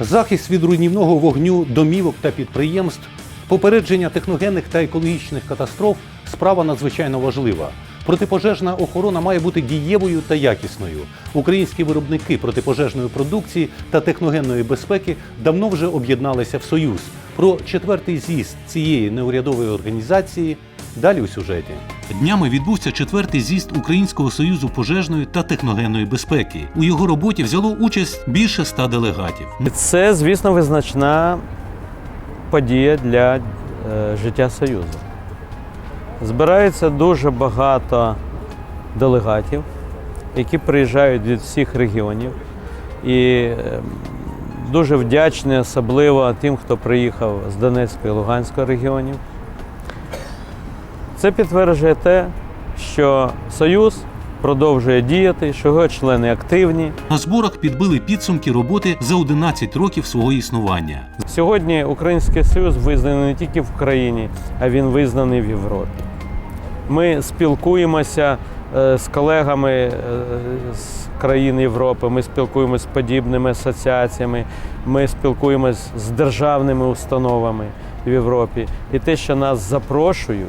Захист від руйнівного вогню домівок та підприємств, попередження техногенних та екологічних катастроф справа надзвичайно важлива. Протипожежна охорона має бути дієвою та якісною. Українські виробники протипожежної продукції та техногенної безпеки давно вже об'єдналися в союз. Про четвертий з'їзд цієї неурядової організації далі у сюжеті. Днями відбувся четвертий з'їзд Українського союзу пожежної та техногенної безпеки. У його роботі взяло участь більше ста делегатів. Це, звісно, визначна подія для е, життя Союзу. Збирається дуже багато делегатів, які приїжджають від всіх регіонів. І е, дуже вдячний особливо тим, хто приїхав з Донецького і Луганського регіонів. Це підтверджує те, що Союз продовжує діяти, що його члени активні. На зборах підбили підсумки роботи за 11 років свого існування. Сьогодні Український Союз визнаний не тільки в Україні, а він визнаний в Європі. Ми спілкуємося е, з колегами е, з країн Європи, ми спілкуємося з подібними асоціаціями, ми спілкуємося з державними установами в Європі. І те, що нас запрошують,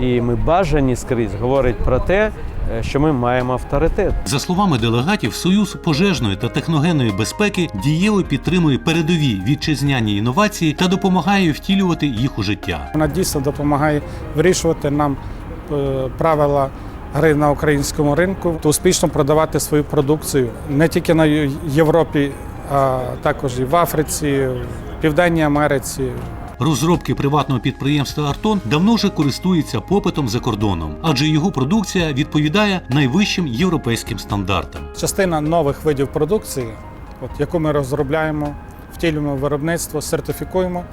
і ми бажані скрізь, говорить про те, е, що ми маємо авторитет. За словами делегатів, Союз пожежної та техногенної безпеки дієво підтримує передові вітчизняні інновації та допомагає втілювати їх у життя. Вона дійсно допомагає вирішувати нам е, правила гри на українському ринку, та успішно продавати свою продукцію не тільки на Європі, а також і в Африці, в Південній Америці. Розробки приватного підприємства Артон давно вже користуються попитом за кордоном, адже його продукція відповідає найвищим європейським стандартам. Частина нових видів продукції, от, яку ми розробляємо, втілюємо виробництво, сертифікуємо,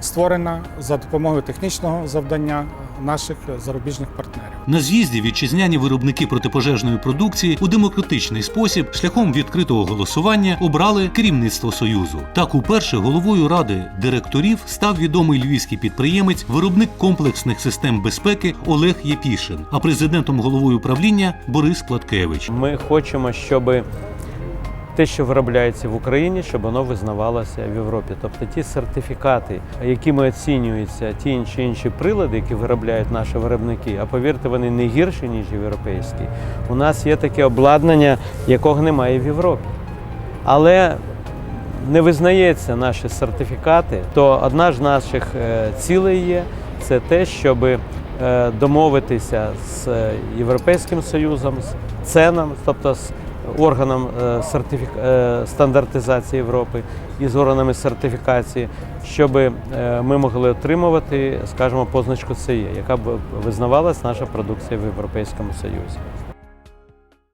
створена за допомогою технічного завдання наших зарубіжних партнерів. На з'їзді вітчизняні виробники протипожежної продукції у демократичний спосіб шляхом відкритого голосування обрали керівництво союзу. Так, уперше головою ради директорів став відомий львівський підприємець, виробник комплексних систем безпеки Олег Єпішин, а президентом головою управління Борис Платкевич. Ми хочемо, щоб те, що виробляється в Україні, щоб воно визнавалося в Європі. Тобто ті сертифікати, якими оцінюються ті чи інші прилади, які виробляють наші виробники, а повірте, вони не гірші, ніж європейські. У нас є таке обладнання, якого немає в Європі. Але не визнається наші сертифікати, то одна з наших е, цілей є це те, щоб е, домовитися з е, Європейським Союзом, з ЦЕНом, тобто з органом е, сертифік... е, стандартизації Європи і з органами сертифікації, щоб е, ми могли отримувати, скажімо, позначку ЦЕ, яка б визнавалась наша продукція в Європейському Союзі.